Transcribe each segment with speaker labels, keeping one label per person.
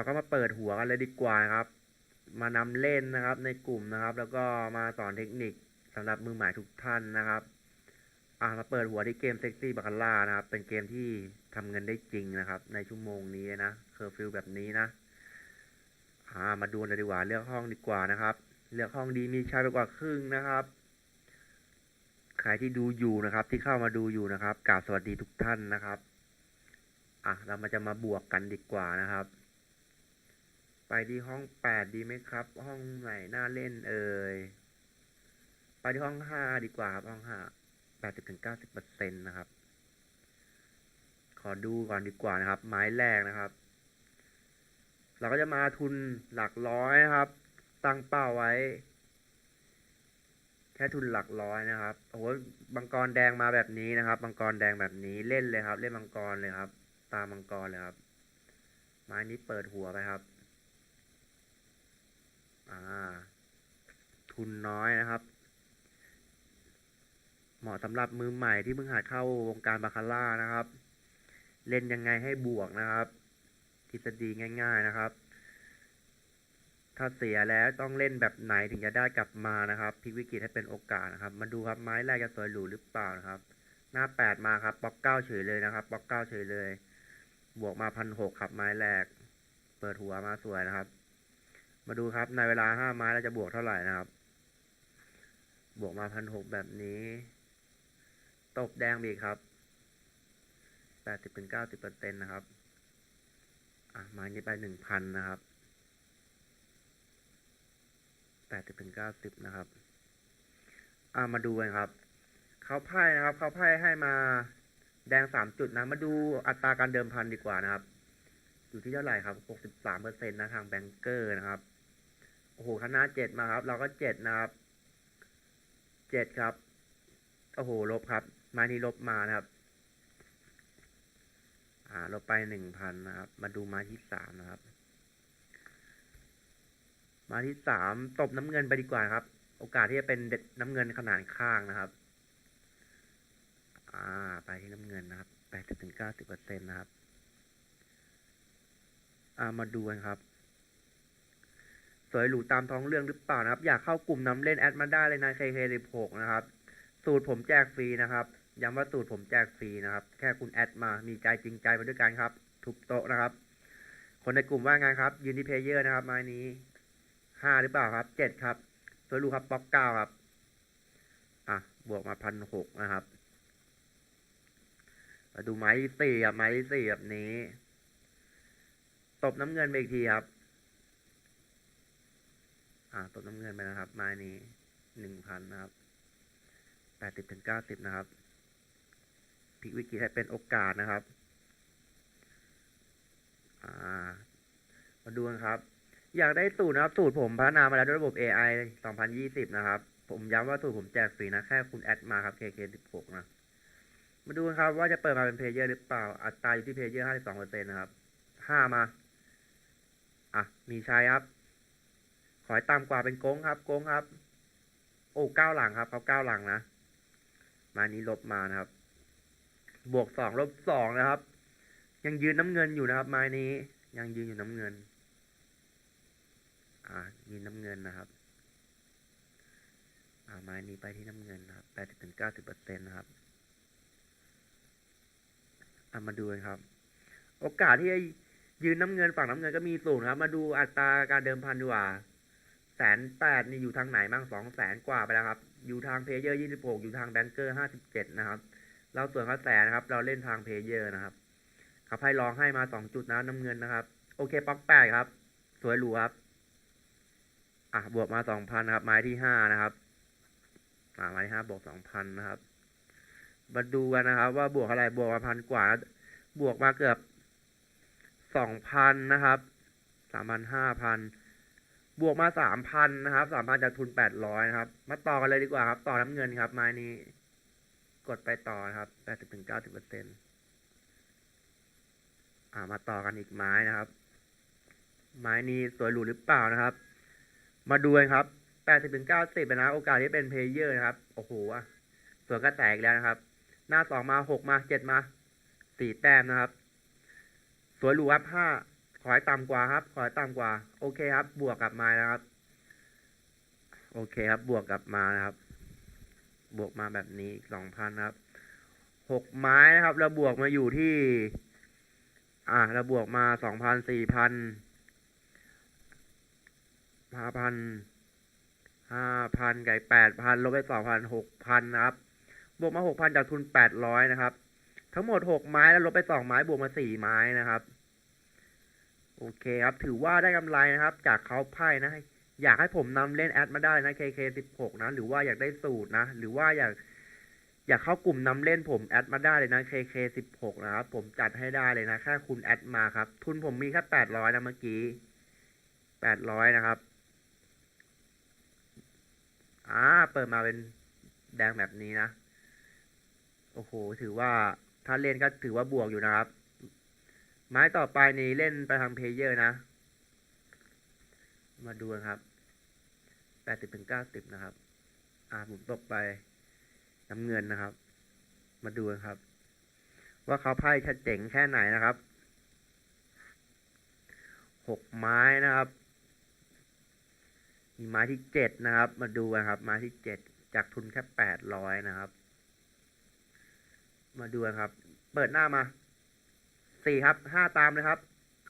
Speaker 1: เราก็มาเปิดหัวกันเลยดีกว่าครับ มานำเล่นนะครับในกลุ่มนะครับ แล้วก็มาสอนเทคนิคสำหรับมือใหม่ทุกท่านนะครับอะมาเปิดหัวที่เกมเซ็กซี่บาคาร่านะครับ เป็นเกมที่ทำเงินได้จริงนะครับ ในชั่วโมงนี้นะเคอร์ฟิวแบบนี้นะอ่ามาดูเลยดีกว่าเลือกห้องดีกว่านะครับ เลือกห้องดีมีชายไปกว่าครึ่งนะครับใครที่ดูอยู่นะครับ ที่เข้ามาดูอยู่นะครับกราบสวัสดีทุกท่านนะครับ อะเรามาจะมาบวกกันดีกว่านะครับ ไปที่ห้องแปดดีไหมครับ ห้องไหนน่าเล่นเอ่ยไปที่ห้องห้าดีกว่าครับห้องห้าแปดสิบถึงเก้าสิบเปอร์เซ็นต์นะครับ ขอดูก่อนดีกว่านะครับ ไม้แรกนะครับ เราก็จะมาทุนหลักร้อยนะครับ ตั้งเป้าไว้ แค่ทุนหลักร้อยนะครับโอ้โหมังกรแดงมาแบบนี้นะครับมังกรแดงแบบนี้เล่นเลยครับ เล่นมังกรเลยครับ ตามมังกรเลยครับ ไม้นี้เปิดหัวไปครับ อ่า ทุนน้อยนะครับ เหมาะสำหรับมือใหม่ที่เพิ่งหัดเข้าวงการบาคาร่านะครับ เล่นยังไงให้บวกนะครับ ทฤษฎีง่าย ๆนะครับ ถ้าเสียแล้วต้องเล่นแบบไหนถึงจะได้กลับมานะครับพลิกวิกฤตให้เป็นโอกาสนะครับ มาดูครับไม้แรกจะสวยหรูหรือเปล่านะครับ หน้าแปดมาครับป๊อกเก้าเฉยเลยนะครับป๊อกเก้าเฉยเลย บวกมาพันหกครับไม้แรก เปิดหัวมาสวยนะครับ มาดูครับในเวลาห้าไม้เราจะบวกเท่าไหร่นะครับ บวกมาพันหกแบบนี้ ตบแดงไปอีกครับแปดสิบเป็นเก้าสิบเปอร์เซ็นต์นะครับ อะไม้นี้ไปหนึ่งพันนะครับแปดสิบถึงเก้าสิบนะครับ อ่ามาดูกันครับเขาไพ่นะครับเขาไพ่ให้มาแดงสามจุดนะ มาดูอัตราการเดิมพันดีกว่านะครับ อยู่ที่เท่าไหร่ครับหกสิบสามเปอร์เซ็นต์นะทางแบงเกอร์นะครับ โอ้โหคณะเจ็ดมาครับ เราก็เจ็ดนะครับเจ็ดครับ โอ้โห ลบครับ มานี้ลบมานะครับ อ่า ลบไปหนึ่งพันนะครับ มาดูมาที่สามนะครับ มาที่สามตบน้ำเงินไปดีกว่าครับ โอกาสที่จะเป็นเด็ดน้ำเงินขนาดข้างนะครับ อ่า ไปที่น้ำเงินนะครับแปดสิบถึงเก้าสิบเปอร์เซ็นต์นะครับ อ่า มาดูกันครับ สวยหรูตามท้องเรื่องหรือเปล่านะครับ อยากเข้ากลุ่มน้ำเล่นแอดมาได้เลยนะ KK16 นะครับ สูตรผมแจกฟรีนะครับ ย้ำว่าสูตรผมแจกฟรีนะครับ แค่คุณแอดมา มีใจจริงใจมาด้วยกันครับ ทุบโต๊ะนะครับ คนในกลุ่มว่าไงครับยืนที่เพลเยอร์นะครับ ไม้นี้ห้าหรือเปล่าครับเจ็ดครับ สวยรูครับป๊อกเก้าครับ อะ บวกมาพันหกนะครับ มาดูไม้สี่ครับไม้สี่แบบนี้ ตบน้ำเงินไปอีกทีครับ อ่าตบน้ำเงินไปนะครับ ไม้นี้หนึ่งพันนะครับแปดสิบถึงเก้าสิบนะครับพลิกวิกฤตให้เป็นโอกาสนะครับ อ่า มาดูกันครับ อยากได้สูตรนะครับ สูตรผมพัฒนามาแล้วด้วยระบบ AI 2020 นะครับ ผมย้ำว่าสูตรผมแจกฟรีนะ แค่คุณแอดมาครับ KK16 นะ มาดูกันครับ ว่าจะเปิดมาเป็นเพลเยอร์หรือเปล่า อัตราอยู่ที่เพลเยอร์52%นต์นะครับ5มา อะ มีชัยครับ อให้ต่ำกว่าเป็นโก้งครับ โก้งครับ โอ้เก้าหลังครับเขาเก้าหลังนะ มานี้ลบมานะครับ บวกสองลบสองนะครับ ยังยืนน้ำเงินอยู่นะครับไม้นี้ ยังยืนอยู่น้ำเงิน อ่ามีน้ำเงินนะครับ อ่าไม้นี้ไปที่น้ำเงินนะครับแปดสิบถึงเก้าสิบเปอร์เซ็นต์นะครับอามาดูกันครับ โอกาสที่จะยืนน้ำเงินฝั่งน้ำเงินก็มีสูงครับ มาดูอัตราการเดิมพันดีกว่า แสนแปดนี่อยู่ทางไหนบ้างสองแสนกว่าไปแล้วครับ อยู่ทางเพย์เยอร์ยี่สิบหกอยู่ทางแบงเกอร์ห้าสิบเจ็ดนะครับ เราส่วนเขาแสนนะครับ เราเล่นทางเพย์เยอร์นะครับขับให้ลองให้มาสองจุดนะน้ำเงินนะครับ โอเคป๊อกแปดครับ สวยหรูครับ อะบวกมาสองพันนะครับ ไม้ที่ห้านะครับอ่าไม้ที่ห้าบวกสองพันนะครับ มาดูกันนะครับ ว่าบวกอะไรบวกมาพันกว่า บวกมาเกือบสองพันนะครับสามพันห้าพัน บวกมาสามพันนะครับสามพันจากทุนแปดร้อยนะครับ มาต่อกันเลยดีกว่าครับ ต่อน้ำเงินครับไม้นี้ กดไปต่อนะครับแปดสิบถึงเก้าสิบเปอร์เซ็นต์อ่ามาต่อกันอีกไม้นะครับ ไม้นี้สวยหรูหรือเปล่านะครับ มาดูกันครับแปดสิบถึงเก้าสิบนะ โอกาสที่เป็นเพลเยอร์นะครับ โอ้โหสวนก็แตกแล้วนะครับ หน้าสองมาหกมาเจ็ดมาสี่แต้มนะครับ สวยหรูครับห้า ขอให้ต่ำกว่าครับ ขอให้ต่ำกว่า โอเคครับ บวกกลับมานะครับ โอเคครับ บวกกลับมานะครับ บวกมาแบบนี้สองพันครับหกไม้นะครับ เราบวกมาอยู่ที่ อ่าเราบวกมาสองพันสี่พันห้าพันห้าพันไก่แปดพันลบไปสองพันหกพันนะครับ บวกมาหกพันจากทุนแปดร้อยนะครับ ทั้งหมดหกไม้แล้วลบไปสองไม้บวกมาสี่ไม้นะครับ โอเคครับ ถือว่าได้กำไรนะครับ จากเขาไพ่นะ อยากให้ผมนำเล่นแอดมาได้นะ KK สิบหกนะ หรือว่าอยากได้สูตรนะ หรือว่าอยากอยากเข้ากลุ่มนำเล่นผมแอดมาได้เลยนะ KK สิบหกนะครับ ผมจัดให้ได้เลยนะ แค่คุณแอดมาครับ ทุนผมมีแค่แปดร้อยนะเมื่อกี้แปดร้อยนะครับ อ่า เปิดมาเป็นแดงแบบนี้นะ โอ้โห ถือว่าถ้าเล่นก็ถือว่าบวกอยู่นะครับ ไม้ต่อไปนี้เล่นไปทางเพเยอร์นะ มาดูนะครับแปดสิบถึงเก้าสิบนะครับ อ่าผมตกไปน้ำเงินนะครับ มาดูกันครับ ว่าเขาไพ่ชัดเจ๋งแค่ไหนนะครับหกไม้นะครับ มีไม้ที่เจ็ดนะครับ มาดูกันครับ ไม้ที่เจ็ดจากทุนแค่แปดร้อยนะครับ มาดูกันครับ เปิดหน้ามา สี่ครับห้าตามเลยครับ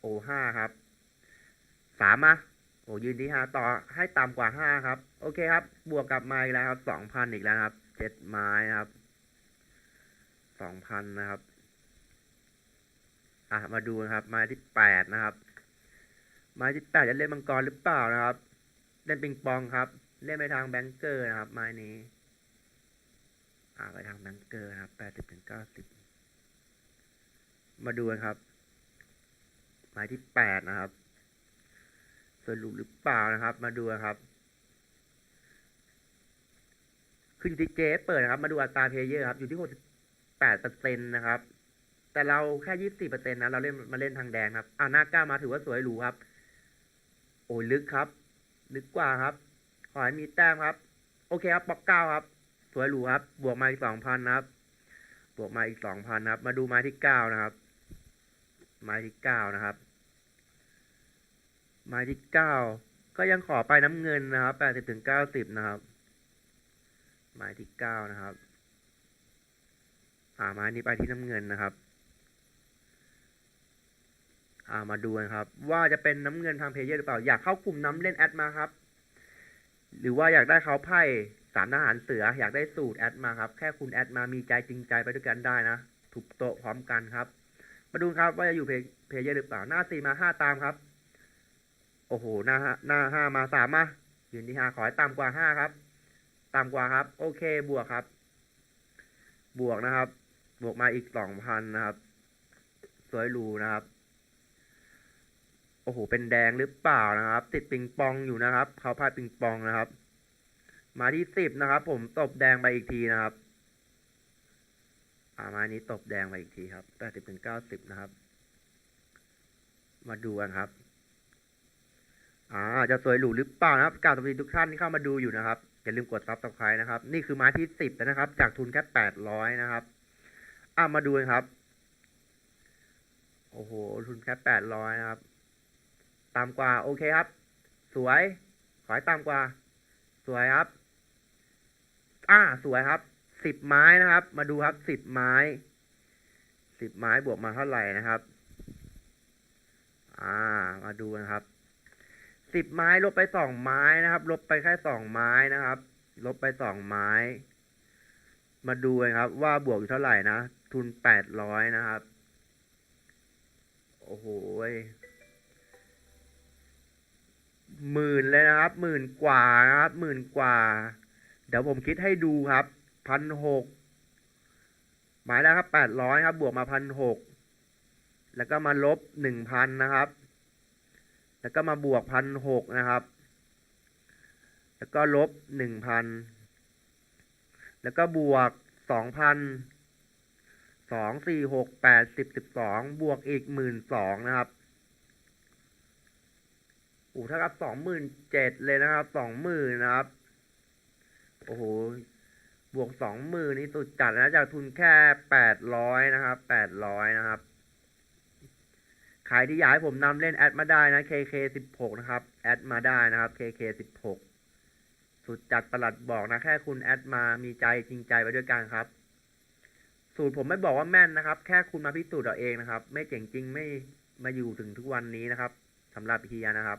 Speaker 1: โอ้ห้าครับสามมาโอ้ยืนที่ห้าต่อให้ต่ำกว่าห้าครับ โอเคครับ บวกกลับมาอีกแล้วครับสองพันอีกแล้วครับเจ็ดไม้ครับสองพันนะครับ อะมาดูนะครับ ไม้ที่แปดนะครับ ไม้ที่แปดจะเล่นมังกรหรือเปล่านะครับ เล่นปิงปองครับ เล่นไปทางแบงเกอร์นะครับ ไม้นี้ อ่าไปทางแบงเกอร์นะครับแปดสิบถึงเก้าสิบ มาดูกันครับหมายที่แปดนะครับสรุปหรือเปล่านะครับ มาดูครับขึ้นอยู่ที่เจเปิดนะครับ มาดูอัตราเพลเยอร์ครับ อยู่ที่หกสิบแปดเปอร์เซ็นต์นะครับ แต่เราแค่ยี่สิบสี่เปอร์เซ็นต์นะเราเล่นมาเล่นทางแดงครับอ่าหน้าก้ามาถือว่าสวยหรูครับ โอ้ยลึกครับ ลึกกว่าครับ ขอให้มีแต้มครับ โอเคครับปอกเก้าครับ สวยหรูครับ บวกมาอีกสองพันนะครับ บวกมาอีกสองพันนะครับ มาดูม้ที่เก้านะครับ ไม้ที่เก้านะครับ ไม้ที่เก้าก็ยังขอไปน้ำเงินนะครับแปดสิบถึงเก้าสิบนะครับ ไม้ที่เก้านะครับ อ่าไม้นี้ไปที่น้ำเงินนะครับ อ่ามาดูกันครับ ว่าจะเป็นน้ำเงินทางเพจเยอร์หรือเปล่า อยากเข้ากลุ่มน้ำเล่นแอดมาครับ หรือว่าอยากได้เขาไพ่สามทหารเสืออยากได้สูตรแอดมาครับ แค่คุณแอดมามีใจจริงใจไปด้วยกันได้นะถูกโต๊ะพร้อมกันครับ มาดูครับว่าจะอยู่เพจเพจเยอร์หรือเปล่า หน้าสี่มาห้าตามครับ โอ้โห หน้าห้าหน้าห้ามาสามมายืนที่ห้าขอให้ต่ำกว่าห้าครับ ต่ำกว่าครับ โอเค บวกครับ บวกนะครับ บวกมาอีกสองพันนะครับ สวยรูนะครับ โอ้โห เป็นแดงหรือเปล่านะครับ ติดปิงปองอยู่นะครับ เขาพาดปิงปองนะครับ มาที่สิบนะครับ ผมตบแดงไปอีกทีนะครับ อ่ามานี้ตบแดงไปอีกทีครับแปดสิบถึงเก้าสิบนะครับ มาดูกันครับ อ่า จะสวยหรูหรือเปล่านะครับกล่าวสวัสดีทุกท่านที่เข้ามาดูอยู่นะครับ อย่าลืมกดซับสไครต์นะครับ นี่คือไม้ที่สิบนะครับ จากทุนแค่แปดร้อยนะครับ อ่ามาดูกันครับ โอ้โห ทุนแค่แปดร้อยนะครับต่ำกว่า โอเคครับ สวย ขอให้ต่ำกว่า สวยครับ อ่า สวยครับ สิบไม้นะครับ มาดูครับสิบไม้สิบไม้บวกมาเท่าไหร่นะครับ อ่า มาดูนะครับสิบไม้ลบไปสองไม้นะครับ ลบไปแค่สองไม้นะครับ ลบไปสองไม้ มาดูกันครับ ว่าบวกอยู่เท่าไหร่นะ ทุนแปดร้อยนะครับ โอ้โหหมื่นเลยนะครับ หมื่นกว่านะครับ หมื่นกว่า เดี๋ยวผมคิดให้ดูครับ พันหกหมายแล้วครับแปดร้อยครับ บวกมาพันหกแล้วก็มาลบหนึ่งพันนะครับ แล้วก็มาบวกพันหกนะครับ แล้วก็ลบหนึ่งพันแล้วก็บวกสองพันสองสี่หกแปดสิบสิบสองบวกอีกหมื่นสองนะครับโอ้เท่ากับสองหมื่นเจ็ดเลยนะครับสองหมื่นนะครับ โอ้โห บวกสองหมื่นนี่สุดจัดนะจากทุนแค่แปดร้อยนะครับแปดร้อยนะครับใครที่อยากให้ผมนำเล่นแอดมาได้นะ KK16 นะครับแอดมาได้นะครับ KK16 สุดจัดประหลัดบอกนะ แค่คุณแอดมามีใจจริงใจไปด้วยกันครับ สูตรผมไม่บอกว่าแม่นนะครับ แค่คุณมาพิสูจน์เอาเองนะครับ ไม่เจ๋งจริงไม่มาอยู่ถึงทุกวันนี้นะครับสำหรับเฮียนะครับ